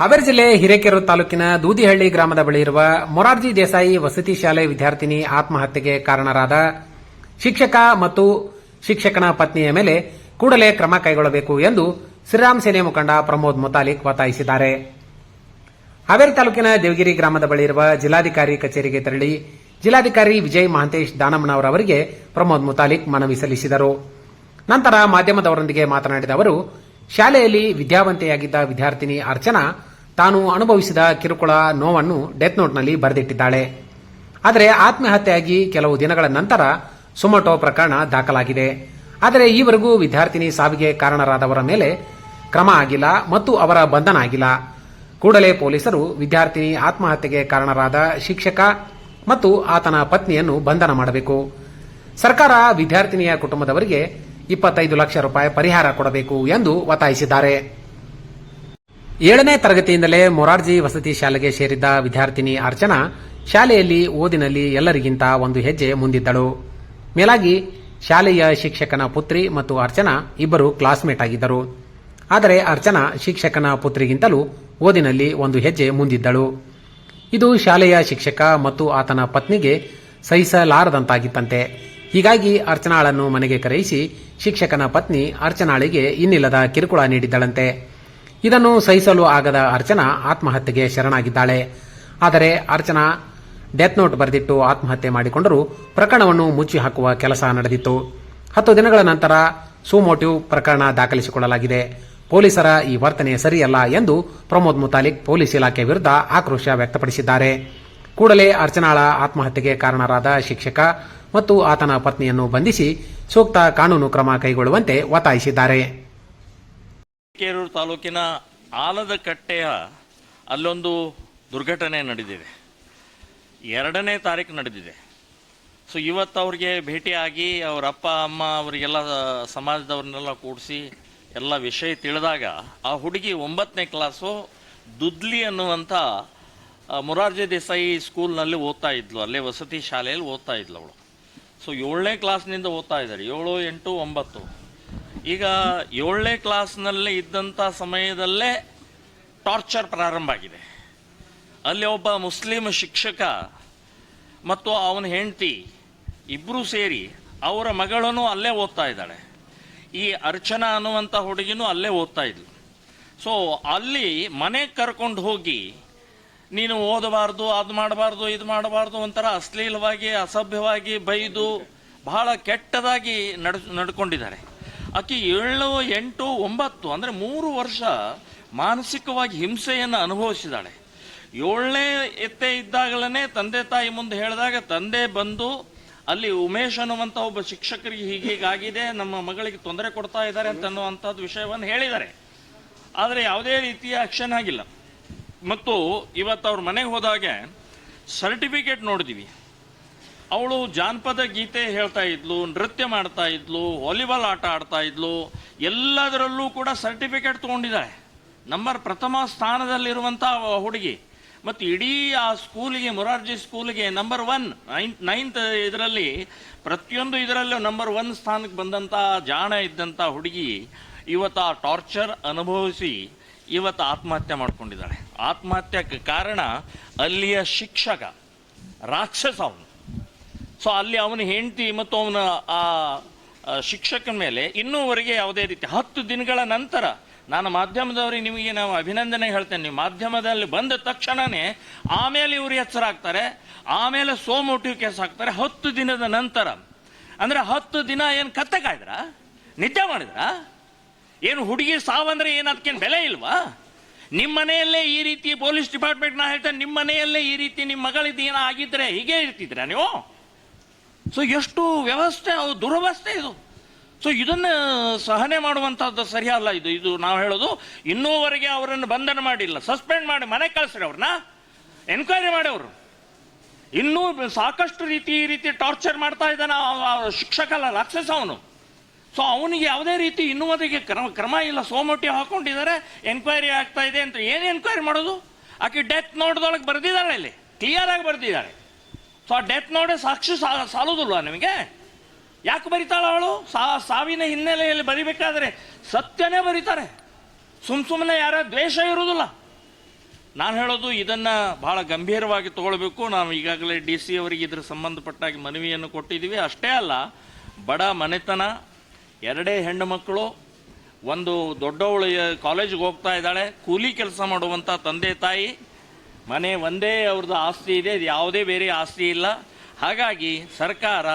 ಹಾವೇರಿ ಜಿಲ್ಲೆ ಹಿರೇಕೆರೂರು ತಾಲೂಕಿನ ದೂದಿಹಳ್ಳಿ ಗ್ರಾಮದ ಬಳಿ ಇರುವ ಮೊರಾರ್ಜಿ ದೇಸಾಯಿ ವಸತಿ ಶಾಲೆ ವಿದ್ಯಾರ್ಥಿನಿ ಆತ್ಮಹತ್ಯೆಗೆ ಕಾರಣರಾದ ಶಿಕ್ಷಕ ಮತ್ತು ಶಿಕ್ಷಕನ ಪತ್ನಿಯ ಮೇಲೆ ಕೂಡಲೇ ಕ್ರಮ ಕೈಗೊಳ್ಳಬೇಕು ಎಂದು ಶ್ರೀರಾಮ್ ಸೇನೆ ಮುಖಂಡ ಪ್ರಮೋದ್ ಮುತಾಲಿಕ್ ಒತ್ತಾಯಿಸಿದ್ದಾರೆ. ಹಾವೇರಿ ತಾಲೂಕಿನ ದೇವಗಿರಿ ಗ್ರಾಮದ ಬಳಿ ಇರುವ ಜಿಲ್ಲಾಧಿಕಾರಿ ಕಚೇರಿಗೆ ತೆರಳಿ ಜಿಲ್ಲಾಧಿಕಾರಿ ವಿಜಯ್ ಮಹಾಂತೇಶ್ ದಾನಮ್ಮನವರವರಿಗೆ ಪ್ರಮೋದ್ ಮುತಾಲಿಕ್ ಮನವಿ ಸಲ್ಲಿಸಿದರು. ನಂತರ ಮಾಧ್ಯಮದವರೊಂದಿಗೆ ಮಾತನಾಡಿದ ಅವರು, ಶಾಲೆಯಲ್ಲಿ ವಿದ್ಯಾವಂತೆಯಾಗಿದ್ದ ವಿದ್ಯಾರ್ಥಿನಿ ಅರ್ಚನಾ ತಾನು ಅನುಭವಿಸಿದ ಕಿರುಕುಳ ನೋವನ್ನು ಡೆತ್ ನೋಟ್ನಲ್ಲಿ ಬರೆದಿಟ್ಟಿದ್ದಾಳೆ. ಆದರೆ ಆತ್ಮಹತ್ಯೆಯಾಗಿ ಕೆಲವು ದಿನಗಳ ನಂತರ ಸುಮಟೊ ಪ್ರಕರಣ ದಾಖಲಾಗಿದೆ. ಆದರೆ ಈವರೆಗೂ ವಿದ್ಯಾರ್ಥಿನಿ ಸಾವಿಗೆ ಕಾರಣರಾದವರ ಮೇಲೆ ಕ್ರಮ ಆಗಿಲ್ಲ ಮತ್ತು ಅವರ ಬಂಧನ ಆಗಿಲ್ಲ. ಕೂಡಲೇ ಪೊಲೀಸರು ವಿದ್ಯಾರ್ಥಿನಿ ಆತ್ಮಹತ್ಯೆಗೆ ಕಾರಣರಾದ ಶಿಕ್ಷಕ ಮತ್ತು ಆತನ ಪತ್ನಿಯನ್ನು ಬಂಧನ ಮಾಡಬೇಕು. ಸರ್ಕಾರ ವಿದ್ಯಾರ್ಥಿನಿಯ ಕುಟುಂಬದವರಿಗೆ ಇಪ್ಪತ್ತೈದು ಲಕ್ಷ ರೂಪಾಯಿ ಪರಿಹಾರ ಕೊಡಬೇಕು ಎಂದು ಒತ್ತಾಯಿಸಿದ್ದಾರೆ. ಏಳನೇ ತರಗತಿಯಿಂದಲೇ ಮೊರಾರ್ಜಿ ವಸತಿ ಶಾಲೆಗೆ ಸೇರಿದ್ದ ವಿದ್ಯಾರ್ಥಿನಿ ಅರ್ಚನಾ ಶಾಲೆಯಲ್ಲಿ ಓದಿನಲ್ಲಿ ಎಲ್ಲರಿಗಿಂತ ಒಂದು ಹೆಜ್ಜೆ ಮುಂದಿದ್ದಳು. ಮೇಲಾಗಿ ಶಾಲೆಯ ಶಿಕ್ಷಕನ ಪುತ್ರಿ ಮತ್ತು ಅರ್ಚನಾ ಇಬ್ಬರು ಕ್ಲಾಸ್ಮೇಟ್ ಆಗಿದ್ದರು. ಆದರೆ ಅರ್ಚನಾ ಶಿಕ್ಷಕನ ಪುತ್ರಿಗಿಂತಲೂ ಓದಿನಲ್ಲಿ ಒಂದು ಹೆಜ್ಜೆ ಮುಂದಿದ್ದಳು. ಇದು ಶಾಲೆಯ ಶಿಕ್ಷಕ ಮತ್ತು ಆತನ ಪತ್ನಿಗೆ ಸಹಿಸಲಾರದಂತಾಗಿತ್ತಂತೆ. ಹೀಗಾಗಿ ಅರ್ಚನಾಳನ್ನು ಮನೆಗೆ ಕರೆಯಿಸಿ ಶಿಕ್ಷಕನ ಪತ್ನಿ ಅರ್ಚನಾಳಿಗೆ ಇನ್ನಿಲ್ಲದ ಕಿರುಕುಳ ನೀಡಿದ್ದಳಂತೆ. ಇದನ್ನು ಸಹಿಸಲು ಆಗದ ಅರ್ಚನಾ ಆತ್ಮಹತ್ಯೆಗೆ ಶರಣಾಗಿದ್ದಾಳೆ. ಆದರೆ ಅರ್ಚನಾ ಡೆತ್ ನೋಟ್ ಬರೆದಿಟ್ಟು ಆತ್ಮಹತ್ಯೆ ಮಾಡಿಕೊಂಡರೂ ಪ್ರಕರಣವನ್ನು ಮುಚ್ಚಿ ಹಾಕುವ ಕೆಲಸ ನಡೆದಿತ್ತು. ಹತ್ತು ದಿನಗಳ ನಂತರ ಸುಮೋಟಿವ್ ಪ್ರಕರಣ ದಾಖಲಿಸಿಕೊಳ್ಳಲಾಗಿದೆ. ಪೊಲೀಸರ ಈ ವರ್ತನೆ ಸರಿಯಲ್ಲ ಎಂದು ಪ್ರಮೋದ್ ಮುತಾಲಿಕ್ ಪೊಲೀಸ್ ಇಲಾಖೆ ವಿರುದ್ಧ ಆಕ್ರೋಶ ವ್ಯಕ್ತಪಡಿಸಿದ್ದಾರೆ. ಕೂಡಲೇ ಅರ್ಚನಾಳ ಆತ್ಮಹತ್ಯೆಗೆ ಕಾರಣರಾದ ಶಿಕ್ಷಕ ಮತ್ತು ಆತನ ಪತ್ನಿಯನ್ನು ಬಂಧಿಸಿ ಸೂಕ್ತ ಕಾನೂನು ಕ್ರಮ ಕೈಗೊಳ್ಳುವಂತೆ ಒತ್ತಾಯಿಸಿದ್ದಾರೆ. ಕೇರೂರು ತಾಲೂಕಿನ ಆಲದ ಕಟ್ಟೆಯ ಅಲ್ಲೊಂದು ದುರ್ಘಟನೆ ನಡೆದಿದೆ. ಎರಡನೇ ತಾರೀಕು ನಡೆದಿದೆ. ಸೊ ಇವತ್ತು ಅವ್ರಿಗೆ ಭೇಟಿಯಾಗಿ ಅವರ ಅಪ್ಪ, ಅಮ್ಮ ಅವರಿಗೆಲ್ಲ ಸಮಾಜದವ್ರನ್ನೆಲ್ಲ ಕೂಡಿಸಿ ಎಲ್ಲ ವಿಷಯ ತಿಳಿದಾಗ ಆ ಹುಡುಗಿ ಒಂಬತ್ತನೇ ಕ್ಲಾಸು ದುದ್ಲಿ ಅನ್ನುವಂಥ ಮೊರಾರ್ಜಿ ದೇಸಾಯಿ ಸ್ಕೂಲ್ನಲ್ಲಿ ಓದ್ತಾ ಇದ್ಲು. ಅಲ್ಲೇ ವಸತಿ ಶಾಲೆಯಲ್ಲಿ ಓದ್ತಾ ಇದ್ಲು ಅವಳು. ಸೊ ಏಳನೇ ಕ್ಲಾಸ್ನಿಂದ ಓದ್ತಾ ಇದ್ದಾರೆ. ಏಳು, ಎಂಟು, ಒಂಬತ್ತು. ಈಗ ಏಳನೇ ಕ್ಲಾಸ್ನಲ್ಲಿ ಇದ್ದಂಥ ಸಮಯದಲ್ಲೇ ಟಾರ್ಚರ್ ಪ್ರಾರಂಭ ಆಗಿದೆ. ಅಲ್ಲಿ ಒಬ್ಬ ಮುಸ್ಲಿಂ ಶಿಕ್ಷಕ ಮತ್ತು ಅವನ ಹೆಂಡತಿ ಇಬ್ಬರೂ ಸೇರಿ ಅವರ ಮಗಳನ್ನು ಅಲ್ಲೇ ಓದ್ತಾ ಇದ್ದಾಳೆ. ಈ ಅರ್ಚನಾ ಅನ್ನುವಂಥ ಹುಡುಗಿನೂ ಅಲ್ಲೇ ಓದ್ತಾ ಇದ್ಲು. ಸೊ ಅಲ್ಲಿ ಮನೆಗೆ ಕರ್ಕೊಂಡು ಹೋಗಿ ನೀನು ಓದಬಾರ್ದು, ಅದು ಮಾಡಬಾರ್ದು, ಇದು ಮಾಡಬಾರ್ದು ಒಂಥರ ಅಶ್ಲೀಲವಾಗಿ, ಅಸಭ್ಯವಾಗಿ ಬೈದು ಬಹಳ ಕೆಟ್ಟದಾಗಿ ನಡ್, ನಡ್ಕೊಂಡಿದ್ದಾರೆ. ಆಕೆ ಏಳು, ಎಂಟು, ಒಂಬತ್ತು ಅಂದರೆ ಮೂರು ವರ್ಷ ಮಾನಸಿಕವಾಗಿ ಹಿಂಸೆಯನ್ನು ಅನುಭವಿಸಿದಾಳೆ. ಏಳನೇ ಎತ್ತೆ ಇದ್ದಾಗಲೇ ತಂದೆ ತಾಯಿ ಮುಂದೆ ಹೇಳಿದಾಗ, ತಂದೆ ಬಂದು ಅಲ್ಲಿ ಉಮೇಶ್ ಅನ್ನುವಂಥ ಒಬ್ಬ ಶಿಕ್ಷಕರಿಗೆ ಹೀಗೀಗಾಗಿದೆ ನಮ್ಮ ಮಗಳಿಗೆ ತೊಂದರೆ ಕೊಡ್ತಾ ಇದ್ದಾರೆ ಅಂತ ಅನ್ನುವಂಥದ್ದು ವಿಷಯವನ್ನು ಹೇಳಿದ್ದಾರೆ. ಆದರೆ ಯಾವುದೇ ರೀತಿಯ ಆಕ್ಷನ್ ಆಗಿಲ್ಲ. ಮತ್ತು ಇವತ್ತು ಅವ್ರ ಮನೆಗೆ ಹೋದಾಗ ಸರ್ಟಿಫಿಕೇಟ್ ನೋಡಿದ್ವಿ. ಅವಳು ಜಾನಪದ ಗೀತೆ ಹೇಳ್ತಾ ಇದ್ಲು, ನೃತ್ಯ ಮಾಡ್ತಾ ಇದ್ಲು, ವಾಲಿಬಾಲ್ ಆಟ ಆಡ್ತಾ ಇದ್ಲು, ಎಲ್ಲದರಲ್ಲೂ ಕೂಡ ಸರ್ಟಿಫಿಕೇಟ್ ತೊಗೊಂಡಿದ್ದಾಳೆ. ನಮ್ಮ ಪ್ರಥಮ ಸ್ಥಾನದಲ್ಲಿರುವಂಥ ಹುಡುಗಿ. ಮತ್ತು ಇಡೀ ಆ ಸ್ಕೂಲಿಗೆ, ಮೊರಾರ್ಜಿ ಸ್ಕೂಲಿಗೆ ನಂಬರ್ ಒನ್ ನೈನ್ ನೈನ್ತ್ ಇದರಲ್ಲಿ, ಪ್ರತಿಯೊಂದು ಇದರಲ್ಲೂ ನಂಬರ್ ಒನ್ ಸ್ಥಾನಕ್ಕೆ ಬಂದಂಥ ಜಾಣ ಇದ್ದಂಥ ಹುಡುಗಿ ಇವತ್ತು ಆ ಟಾರ್ಚರ್ ಅನುಭವಿಸಿ ಇವತ್ತು ಆತ್ಮಹತ್ಯೆ ಮಾಡ್ಕೊಂಡಿದ್ದಾಳೆ. ಆತ್ಮಹತ್ಯೆಗೆ ಕಾರಣ ಅಲ್ಲಿಯ ಶಿಕ್ಷಕ, ರಾಕ್ಷಸ ಅವನು. ಸೊ ಅಲ್ಲಿ ಅವನ ಹೆಂಡತಿ ಮತ್ತು ಅವನ, ಆ ಶಿಕ್ಷಕನ ಮೇಲೆ ಇನ್ನೂವರೆಗೆ ಯಾವುದೇ ರೀತಿ, ಹತ್ತು ದಿನಗಳ ನಂತರ ನಾನು ಮಾಧ್ಯಮದವರಿಗೆ ನಿಮಗೆ ನಾವು ಅಭಿನಂದನೆ ಹೇಳ್ತೇನೆ. ನೀವು ಮಾಧ್ಯಮದಲ್ಲಿ ಬಂದ ತಕ್ಷಣವೇ ಆಮೇಲೆ ಇವರು ಹೆಸರಾಗ್ತಾರೆ ಆಮೇಲೆ ಸೋ ಮೋಟಿವ್ ಕೇಸ್ ಹಾಕ್ತಾರೆ, ಹತ್ತು ದಿನದ ನಂತರ. ಅಂದರೆ ಹತ್ತು ದಿನ ಏನು ಕತ್ತೆ ಕಾಯ್ದ್ರ? ನಿದ್ದೆ ಮಾಡಿದ್ರ? ಏನು ಹುಡುಗಿ ಸಾವಂದ್ರೆ ಏನು ಅದಕ್ಕೇನು ಬೆಲೆ ಇಲ್ವಾ? ನಿಮ್ಮ ಮನೆಯಲ್ಲೇ ಈ ರೀತಿ ಪೊಲೀಸ್ ಡಿಪಾರ್ಟ್ಮೆಂಟ್ ನಾ ಹೇಳ್ತೇನೆ ನಿಮ್ಮ ಮನೆಯಲ್ಲೇ ಈ ರೀತಿ ನಿಮ್ಮ ಮಗಳಿದ್ದು ಏನೋ ಆಗಿದ್ರೆ ಹೀಗೆ ಇರ್ತಿದ್ರ ನೀವು? ಸೊ ಎಷ್ಟು ವ್ಯವಸ್ಥೆ ದುರವಸ್ಥೆ ಇದು. ಸೊ ಇದನ್ನು ಸಹನೆ ಮಾಡುವಂಥದ್ದು ಸರಿಯಲ್ಲ ಇದು. ಇದು ನಾವು ಹೇಳೋದು, ಇನ್ನೂವರೆಗೆ ಅವರನ್ನು ಬಂಧನ ಮಾಡಿಲ್ಲ. ಸಸ್ಪೆಂಡ್ ಮಾಡಿ ಮನೆ ಕಳಿಸ್ರಿ ಅವ್ರನ್ನ. ಎನ್ಕ್ವೈರಿ ಅವರು ಇನ್ನೂ ಸಾಕಷ್ಟು ರೀತಿ ಈ ರೀತಿ ಟಾರ್ಚರ್ ಮಾಡ್ತಾ ಇದ್ದಾನೆ ಶಿಕ್ಷಕಲ್ಲ, ರಾಕ್ಷಸ ಅವನು. ಸೊ ಅವನಿಗೆ ಯಾವುದೇ ರೀತಿ ಇನ್ನುವರೆಗೆ ಕ್ರಮ ಕ್ರಮ ಇಲ್ಲ. ಸೋಮೊಟ್ಟಿ ಹಾಕೊಂಡಿದ್ದಾರೆ ಎನ್ಕ್ವೈರಿ ಆಗ್ತಾ ಇದೆ ಅಂತ ಏನು ಎನ್ಕ್ವೈರಿ ಮಾಡೋದು? ಆಕೆ ಡೆತ್ ನೋಟ್ದೊಳಗೆ ಬರೆದಿದ್ದಾಳೆ ಇಲ್ಲಿ ಕ್ಲಿಯರ್ ಆಗಿ ಬರೆದಿದ್ದಾಳೆ. ಸೊ ಆ ಡೆತ್ ನೋಡೇ ಸಾಕ್ಷಿ ಸಾಲೋದಿಲ್ವಾ ನಿಮಗೆ? ಯಾಕೆ ಬರಿತಾಳ ಅವಳು? ಸಾವಿನ ಹಿನ್ನೆಲೆಯಲ್ಲಿ ಬರಿಬೇಕಾದ್ರೆ ಸತ್ಯನೇ ಬರೀತಾರೆ. ಸುಮ್ ಸುಮ್ಮನೆ ಯಾರ ದ್ವೇಷ ಇರುವುದಿಲ್ಲ ನಾನು ಹೇಳೋದು ಇದನ್ನು ಭಾಳ ಗಂಭೀರವಾಗಿ ತಗೊಳ್ಬೇಕು. ನಾವು ಈಗಾಗಲೇ ಡಿ ಸಿ ಅವರಿಗೆ ಇದ್ರ ಸಂಬಂಧಪಟ್ಟಾಗಿ ಮನವಿಯನ್ನು ಕೊಟ್ಟಿದ್ದೀವಿ. ಅಷ್ಟೇ ಅಲ್ಲ, ಬಡ ಮನೆತನ, ಎರಡೇ ಹೆಣ್ಣು ಮಕ್ಕಳು, ಒಂದು ದೊಡ್ಡವಳು ಕಾಲೇಜಿಗೆ ಹೋಗ್ತಾ ಇದ್ದಾಳೆ, ಕೂಲಿ ಕೆಲಸ ಮಾಡುವಂಥ ತಂದೆ ತಾಯಿ ಮನೆ ಒಂದೇ ಅವ್ರದ್ದು ಆಸ್ತಿ ಇದೆ, ಇದು ಯಾವುದೇ ಬೇರೆ ಆಸ್ತಿ ಇಲ್ಲ. ಹಾಗಾಗಿ ಸರ್ಕಾರ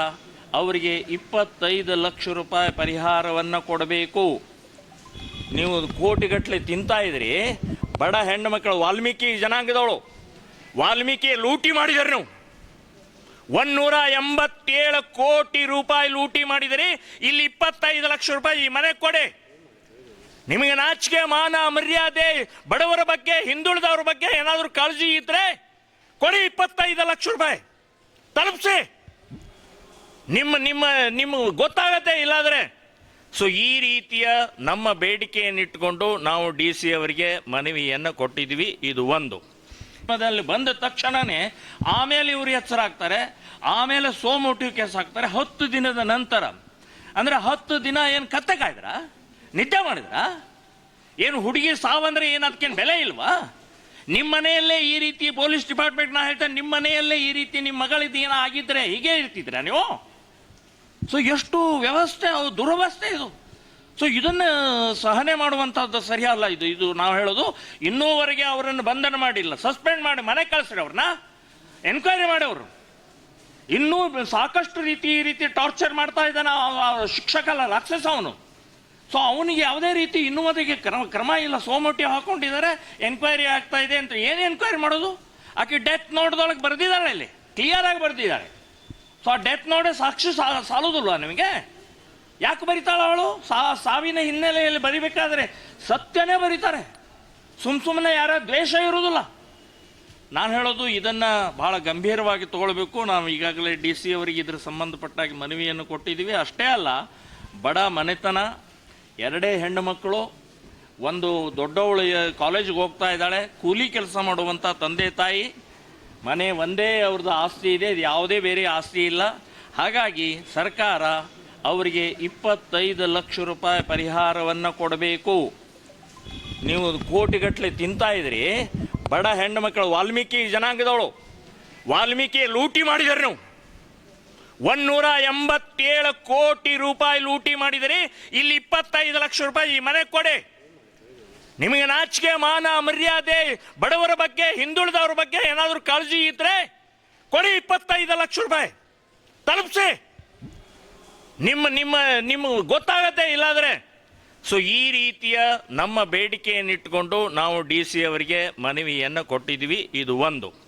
ಅವರಿಗೆ ಇಪ್ಪತ್ತೈದು ಲಕ್ಷ ರೂಪಾಯಿ ಪರಿಹಾರವನ್ನು ಕೊಡಬೇಕು. ನೀವು ಕೋಟಿಗಟ್ಟಲೆ ತಿಂತಾ ಇದ್ರಿ, ಬಡ ಹೆಣ್ಣು ಮಕ್ಕಳು, ವಾಲ್ಮೀಕಿ ಜನಾಂಗದವಳು ವಾಲ್ಮೀಕಿ ಲೂಟಿ ಮಾಡಿದ್ರಿ ನೀವು. ಒಂದೂರ ಎಂಬತ್ತೇಳು ಕೋಟಿ ರೂಪಾಯಿ ಲೂಟಿ ಮಾಡಿದಿರಿ, ಇಲ್ಲಿ ಇಪ್ಪತ್ತೈದು ಲಕ್ಷ ರೂಪಾಯಿ ಈ ಮನೆಗೆ ಕೊಡಿ. ನಿಮಗೆ ನಾಚಿಕೆ, ಮಾನ, ಮರ್ಯಾದೆ, ಬಡವರ ಬಗ್ಗೆ, ಹಿಂದುಳಿದವ್ರ ಬಗ್ಗೆ ಏನಾದರೂ ಕಾಳಜಿ ಇದ್ರೆ ಕೊಡಿ ಇಪ್ಪತ್ತೈದು ಲಕ್ಷ ರೂಪಾಯಿ. ತಲುಪಿಸಿ. ನಿಮ್ಮ ನಿಮ್ಮ ನಿಮ್ಮ ಗೊತ್ತಾಗತ್ತೆ ಇಲ್ಲಾದರೆ. ಸೊ ಈ ರೀತಿಯ ನಮ್ಮ ಬೇಡಿಕೆಯನ್ನಿಟ್ಟುಕೊಂಡು ನಾವು ಡಿ ಸಿ ಅವರಿಗೆ ಮನವಿಯನ್ನು ಕೊಟ್ಟಿದ್ವಿ ಇದು ಒಂದು. ದಲ್ಲಿ ಬಂದ ತಕ್ಷಣನೇ ಆಮೇಲೆ ಇವರು ಎಚ್ಚರಾಗ್ತಾರೆ. ಆಮೇಲೆ ಸೋಮೋಟಿವ್ ಕೇಸ್ ಹಾಕ್ತಾರೆ. ಹತ್ತು ದಿನದ ನಂತರ. ಅಂದ್ರೆ ಹತ್ತು ದಿನ ಏನು ಕತ್ತೆ ನಿದ್ದೆ ಮಾಡಿದ್ರ? ಏನು ಹುಡುಗಿ ಸಾವಂದ್ರೆ ಏನು ಅದಕ್ಕೇನು ಬೆಲೆ ಇಲ್ವಾ? ನಿಮ್ಮ ಮನೆಯಲ್ಲೇ ಈ ರೀತಿ ಪೊಲೀಸ್ ಡಿಪಾರ್ಟ್ಮೆಂಟ್ ನಾ ಹೇಳ್ತೇನೆ ನಿಮ್ಮ ಮನೆಯಲ್ಲೇ ಈ ರೀತಿ ನಿಮ್ಮ ಮಗಳಿದ್ದು ಏನೋ ಆಗಿದ್ರೆ ಹೀಗೆ ಇರ್ತಿದ್ರ ನೀವು? ಸೊ ಎಷ್ಟು ವ್ಯವಸ್ಥೆ ದುರವಸ್ಥೆ ಇದು. ಸೊ ಇದನ್ನು ಸಹನೆ ಮಾಡುವಂಥದ್ದು ಸರಿಯಲ್ಲ ಇದು. ಇದು ನಾವು ಹೇಳೋದು ಇನ್ನೂವರೆಗೆ ಅವರನ್ನು ಬಂಧನ ಮಾಡಿಲ್ಲ. ಸಸ್ಪೆಂಡ್ ಮಾಡಿ ಮನೆ ಕಳಿಸ್ರಿ ಅವ್ರನ್ನ. ಎನ್ಕ್ವೈರಿ ಅವರು. ಇನ್ನೂ ಸಾಕಷ್ಟು ರೀತಿ ಈ ರೀತಿ ಟಾರ್ಚರ್ ಮಾಡ್ತಾ ಇದ್ದಾನೆ ಆ- ಆ ಶಿಕ್ಷಕ ಅಲ್ಲ ರಾಕ್ಷಸ ಅವನು. ಸೊ ಅವನಿಗೆ ಯಾವುದೇ ರೀತಿ ಇನ್ನುವರೆಗೆ ಕ್ರಮ ಕ್ರಮ ಇಲ್ಲ, ಸೋಮೋಟಿ ಹಾಕೊಂಡಿದ್ದಾರೆ ಎನ್ಕ್ವೈರಿ ಆಗ್ತಾ ಇದೆ ಅಂತ ಏನು ಎನ್ಕ್ವೈರಿ ಮಾಡೋದು? ಆಕೆ ಡೆತ್ ನೋಡ್ದೊಳಗೆ ಬರೆದಿದ್ದಾಳೆ ಇಲ್ಲಿ ಕ್ಲಿಯರ್ ಆಗಿ ಬರೆದಿದ್ದಾಳೆ. ಸೊ ಆ ಡೆತ್ ನೋಡೇ ಸಾಕ್ಷಿ ಸಾ- ಸಾಲುದಿಲ್ವಾ ನಿಮಗೆ? ಯಾಕೆ ಬರಿತಾಳ ಅವಳು? ಸಾವಿನ ಹಿನ್ನೆಲೆಯಲ್ಲಿ ಬರಿಬೇಕಾದ್ರೆ ಸತ್ಯನೇ ಬರೀತಾರೆ ಸುಮ್ ಸುಮ್ಮನೆ ಯಾರ ದ್ವೇಷ ಇರೋದಿಲ್ಲ. ನಾನು ಹೇಳೋದು ಇದನ್ನು ಭಾಳ ಗಂಭೀರವಾಗಿ ತಗೊಳ್ಬೇಕು. ನಾವು ಈಗಾಗಲೇ ಡಿ ಸಿ ಅವರಿಗೆ ಇದ್ರ ಸಂಬಂಧಪಟ್ಟಾಗಿ ಮನವಿಯನ್ನು ಕೊಟ್ಟಿದ್ದೀವಿ. ಅಷ್ಟೇ ಅಲ್ಲ, ಬಡ ಮನೆತನ ಎರಡೇ ಹೆಣ್ಣು ಮಕ್ಕಳು, ಒಂದು ದೊಡ್ಡವಳು ಕಾಲೇಜಿಗೆ ಹೋಗ್ತಾ ಇದ್ದಾಳೆ, ಕೂಲಿ ಕೆಲಸ ಮಾಡುವಂಥ ತಂದೆ ತಾಯಿ, ಮನೆ ಒಂದೇ ಅವ್ರದ್ದು ಆಸ್ತಿ ಇದೆ, ಇದು ಯಾವುದೇ ಬೇರೆ ಆಸ್ತಿ ಇಲ್ಲ. ಹಾಗಾಗಿ ಸರ್ಕಾರ ಅವರಿಗೆ ಇಪ್ಪತ್ತೈದು ಲಕ್ಷ ರೂಪಾಯಿ ಪರಿಹಾರವನ್ನು ಕೊಡಬೇಕು. ನೀವು ಕೋಟಿಗಟ್ಟಲೆ ತಿಂತಾ ಇದ್ರಿ, ಬಡ ಹೆಣ್ಣು ಮಕ್ಕಳು ವಾಲ್ಮೀಕಿ ಜನಾಂಗದವಳು, ವಾಲ್ಮೀಕಿ ಲೂಟಿ ಮಾಡಿದಾರೆ ನೀವು. ಒಂದೂರ ಎಂಬತ್ತೇಳು ಕೋಟಿ ರೂಪಾಯಿ ಲೂಟಿ ಮಾಡಿದಿರಿ ಇಲ್ಲಿ ಇಪ್ಪತ್ತೈದು ಲಕ್ಷ ರೂಪಾಯಿ ಈ ಮನೆಗೆ ಕೊಡಿ. ನಿಮಗೆ ನಾಚಿಕೆ, ಮಾನ, ಮರ್ಯಾದೆ, ಬಡವರ ಬಗ್ಗೆ, ಹಿಂದುಳಿದವ್ರ ಬಗ್ಗೆ ಏನಾದರೂ ಕಾಳಜಿ ಇದ್ರೆ ಕೊಡಿ ಇಪ್ಪತ್ತೈದು ಲಕ್ಷ ರೂಪಾಯಿ. ತಲುಪಿಸಿ. ನಿಮ್ಮ ನಿಮ್ಮ ನಿಮ್ಗೆ ಗೊತ್ತಾಗತ್ತೆ ಇಲ್ಲಾದ್ರೆ. ಸೊ ಈ ರೀತಿಯ ನಮ್ಮ ಬೇಡಿಕೆಯನ್ನಿಟ್ಟುಕೊಂಡು ನಾವು ಡಿ ಸಿ ಅವರಿಗೆ ಮನವಿಯನ್ನು ಕೊಟ್ಟಿದ್ದೀವಿ. ಇದು ಒಂದು.